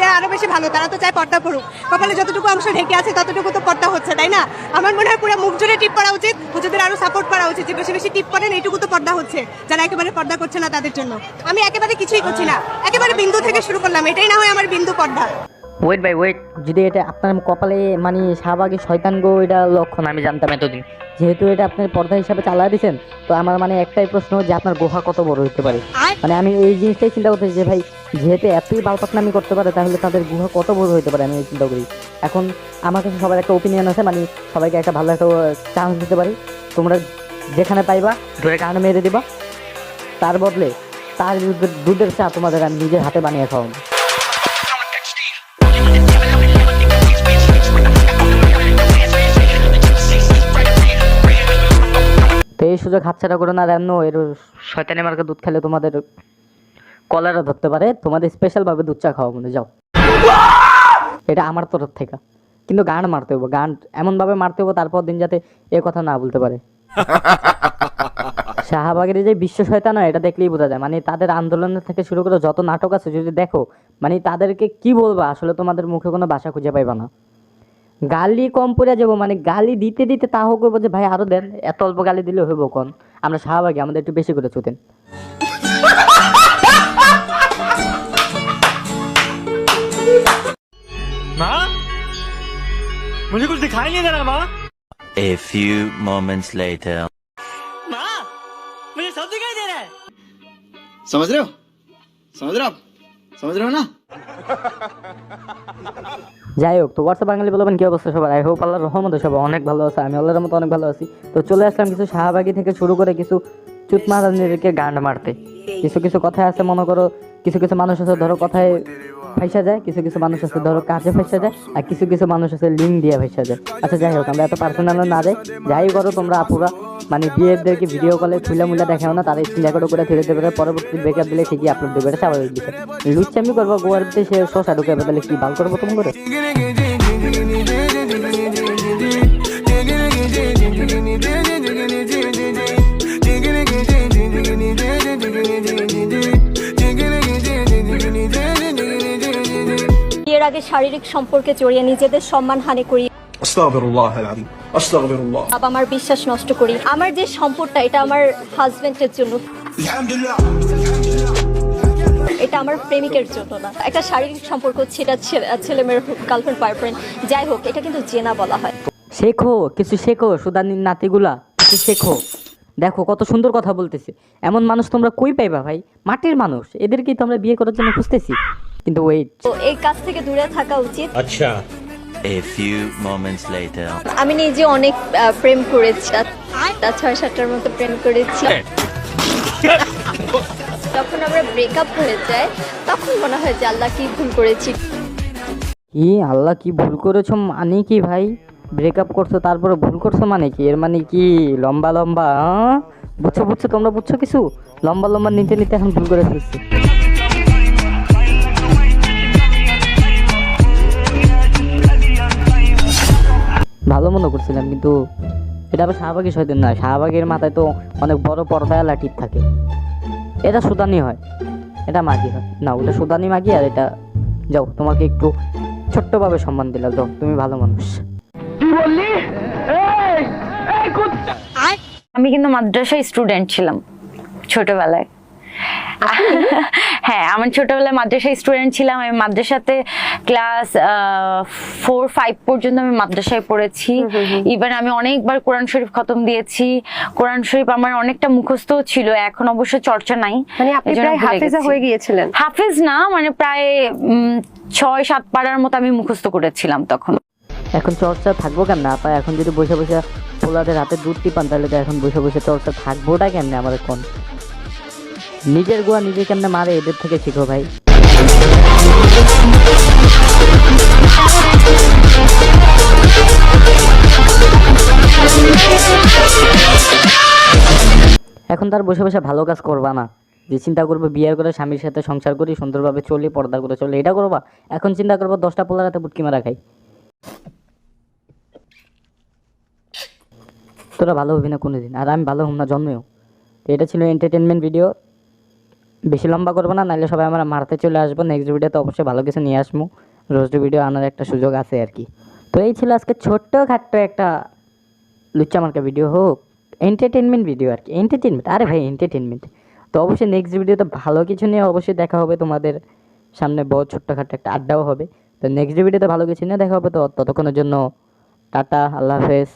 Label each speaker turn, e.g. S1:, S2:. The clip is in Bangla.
S1: দেয় আরও বেশি ভালো, তারা তো চায় পর্দা করুক কপালে যতটুকু অংশ ঢেকে আছে, ততটুকু তো পর্দা হচ্ছে, তাই না? আমার মনে হয় পুরো মুখ জুড়ে টিপ করা উচিত হুজুদের আরও সাপোর্ট করা উচিত যে বেশি বেশি টিপ করেন, এইটুকু তো পর্দা হচ্ছে। যারা একেবারে পর্দা করছে না তাদের জন্য। আমি একেবারে কিছুই করছি না। একেবারে বিন্দু থেকে শুরু করলাম, এটাই না হয় আমার বিন্দু পর্দা।
S2: ওয়েট বাই ওয়েট যদি এটা আপনার কপালে মানে শাহবাগে শয়তান গো এটা লক্ষণ আমি জানতাম এতদিন। যেহেতু এটা আপনার পর্দা হিসাবে চালা দিয়েছেন তো আমার মানে একটাই প্রশ্ন যে আপনার গুহা কত বড় হতে পারে? মানে আমি এই জিনিসটাই চিন্তা করতেছি যে ভাই যেহেতু এতই বালপাকনামি করতে পারে তাহলে তাদের গুহা কত বড় হতে পারে আমি এই চিন্তা করি। এখন আমার কাছে সবার একটা ওপিনিয়ন আছে মানে সবাইকে একটা ভালো একটা চান্স দিতে পারি। তোমরা যেখানে পাইবা ধরে কারণে মেরে দিবা। তার বদলে তার দুধের- দুধের চা তোমাদের আমি নিজের হাতে বানিয়ে খাওয়াবো। সুযোগ হাতছাড়া করো না, রান্নো। এর শয়তানি মার্কা দুধ খেলে তোমাদের কলারা ধরতে পারে। তোমাদের স্পেশাল ভাবে দুধ চা খাওয়া মনে যাও। এটা আমার তরফ থেকে। কিন্তু গান মারতে হব গান এমন ভাবে মারতে হব তারপর দিন যাতে এ কথা না বলতে পারে। শাহবাগের যে বিশ্ব শয়তান হয়, এটা দেখলেই বোঝা যায়। মানে তাদের আন্দোলনের থেকে শুরু করে যত নাটক আছে, যদি দেখো মানে তাদেরকে কি বলবা? আসলে তোমাদের মুখে কোনো ভাষা খুঁজে পাইবা না। গালি কম পড়ে যাবো মানে গালি দিতে দিতে তা হোক যে ভাই আরো দেন এত অল্প গালি দিলে হইব কোন আমরা শাহবাগী আমাদের একটু বেশি করে চুতেন
S3: माँ मुझे कुछ दिखाई नहीं दे रहा माँ
S4: A few moments later.
S3: माँ मुझे सब दिखाई दे रहा है
S5: समझ रहे हो समझ रहे हो आप समझ रहे हो ना
S2: যাই হোক, তো হোয়াটসঅ্যাপ বাঙালি বলবেন, কি অবস্থা সবার? আই হোপ আল্লাহর রহমতে সব অনেক ভালো আছে, আমি আল্লাহর মতো অনেক ভালো আছি। তো চলে আসলাম কিছু শাহবাগি থেকে শুরু করে কিছু চুত মারানিদেরকে গান্ড মারতে। কিছু কিছু কথা আছে, মনে করো কিছু কিছু মানুষ আছে, ধরো কথায় ফাইসা যায়, কিছু কিছু মানুষ আছে, ধরো কাজে ফাইসা যায়, আর কিছু কিছু মানুষ আছে, লিঙ্ক দিয়ে ফাইসা যায়। আচ্ছা যাই হোক, আমরা এত পার্সোনাল না যাই যাই করো তোমরা, আপুরা। মানে বিয়েদেরকে ভিডিও কলে খুলে মুলে দেখাও না, তারা চিন্তা করে করে ফেলে দেবে পরবর্তী ব্রেকআপ দিলে ঠিকই আপলোড দেবে। এটা স্বাভাবিক বিষয়। আমি করব, গোয়ার সে শশা ঢুকে তাহলে কি বাল করব তুমি
S6: বিয়ের আগে শারীরিক সম্পর্কে জড়িয়ে নিজেদের সম্মান হানি করি। আমার বিশ্বাস নষ্ট করি। আমার যে সম্পদটা এটা আমার হাজবেন্ডের জন্য। এটা আমার প্রেমিকের জন্য না। একটা শারীরিক সম্পর্ক সেটা ছেলে মেয়ের গার্লফ্রেন্ড বয়ফ্রেন্ড যাই হোক এটা কিন্তু জেনা বলা হয়।
S2: শেখো কিছু শেখো সুদানির নাতিগুলা কিছু শেখো। দেখো কত সুন্দর কথা বলতেছে। এমন মানুষ তোমরা কই পাইবা ভাই? মাটির মানুষ। এদেরকেই তো আমরা বিয়ে করার জন্য খুঁজতেছি। কিন্তু ওয়েট
S6: তো এই কাজ থেকে দূরে থাকা উচিত। আচ্ছা।
S4: A few moments later.
S6: আমি নিজে অনেক আহ, প্রেম করেছি। তা ছয় সাতটার মতো প্রেম করেছি। যখন আমরা ব্রেকআপ হয়ে যায় তখন মনে হয় যে আল্লাহ কি ভুল করেছি।
S2: কি? আল্লাহ কি ভুল করেছ মানে কি ভাই? ব্রেকআপ করছ তারপরে ভুল করছ মানে কি? এর মানে কি? লম্বা লম্বা হ্যাঁ? বুঝছ বুঝছ তোমরা বুঝছ কিছু? লম্বা লম্বা নিতে নিতে এখন ভুল করে ফেলছি। ভালো মনে করছিলাম কিন্তু এটা আবার শাহবাগী শয়তান না শাহবাগের মাথায় তো অনেক বড় পর্দাওয়ালা টিপ থাকে। এটা সুদানি হয়। এটা মাগি হয়। না ওটা সুদানি মাগি আর এটা যাও তোমাকে একটু ছোট্টভাবে সম্মান দিলাম। যাও তুমি ভালো মানুষ।
S7: আমি কিন্তু মাদ্রাসায় স্টুডেন্ট ছিলাম ছোটবেলায়। হ্যাঁ আমার ছোটবেলায় মাদ্রাসায় স্টুডেন্ট ছিলাম। আমি মাদ্রাসাতে ক্লাস ফোর ফাইভ পর্যন্ত আমি মাদ্রাসায় পড়েছি। ইভেন আমি অনেকবার কোরআন শরীফ খতম দিয়েছি। কোরআন শরীফ আমার অনেকটা মুখস্থ ছিল এখন অবশ্য চর্চা নাই।
S1: মানে আপনি
S7: এজন্য
S1: প্রায় হাফেজা হয়ে গিয়েছিলেন।
S7: হাফেজ না মানে প্রায় উম, ছয় সাত পাড়ার মতো আমি মুখস্থ করেছিলাম তখন।
S2: এখন চর্চা থাকব কেন না আপা? এখন যদি বসে বসে পোলাদের হাতে দুধ টিপান তাহলে তো এখন বসে বসে চর্চা থাকবোটা কেমনে আমাদের এখন নিজের গোয়া নিজে কেমনে মারে এদের থেকে শিখো ভাই। এখন তার বসে বসে ভালো কাজ করবা না। যে চিন্তা করবে বিয়ে করে স্বামীর সাথে সংসার করি, সুন্দরভাবে চলি, পর্দা করে চলি, এটা করবা? এখন চিন্তা করব দশটা পোলার হাতে বুটকি মারা খাই। তোরা ভালো হবি না কোনোদিন, আর আমি ভালো হব না, জন্মেও। এটা ছিল এন্টারটেনমেন্ট ভিডিও বেশি লম্বা করব না নাহলে সবাই আমরা মারতে চলে আসব। নেক্সট ভিডিওতে অবশ্যই ভালো কিছু নিয়ে আসব। রোস্ট ভিডিও আনার একটা সুযোগ আছে আর কি। তো এই ছিল আজকে ছোট্ট খাট্ট একটা লুচ্চা মার্কা ভিডিও হোক এন্টারটেনমেন্ট ভিডিও আর কি। এন্টারটেনমেন্ট আরে ভাই এন্টারটেনমেন্ট তো অবশ্যই নেক্সট ভিডিওতে ভালো কিছু নিয়ে অবশ্যই দেখা হবে তোমাদের সামনে। বড় ছোট্টখাট্টো একটা আড্ডাও হবে। তো নেক্সট ভিডিওতে ভালো কিছু নিয়ে দেখা হবে। তো ততক্ষণের জন্য টাটা, আল্লাহ হাফেজ।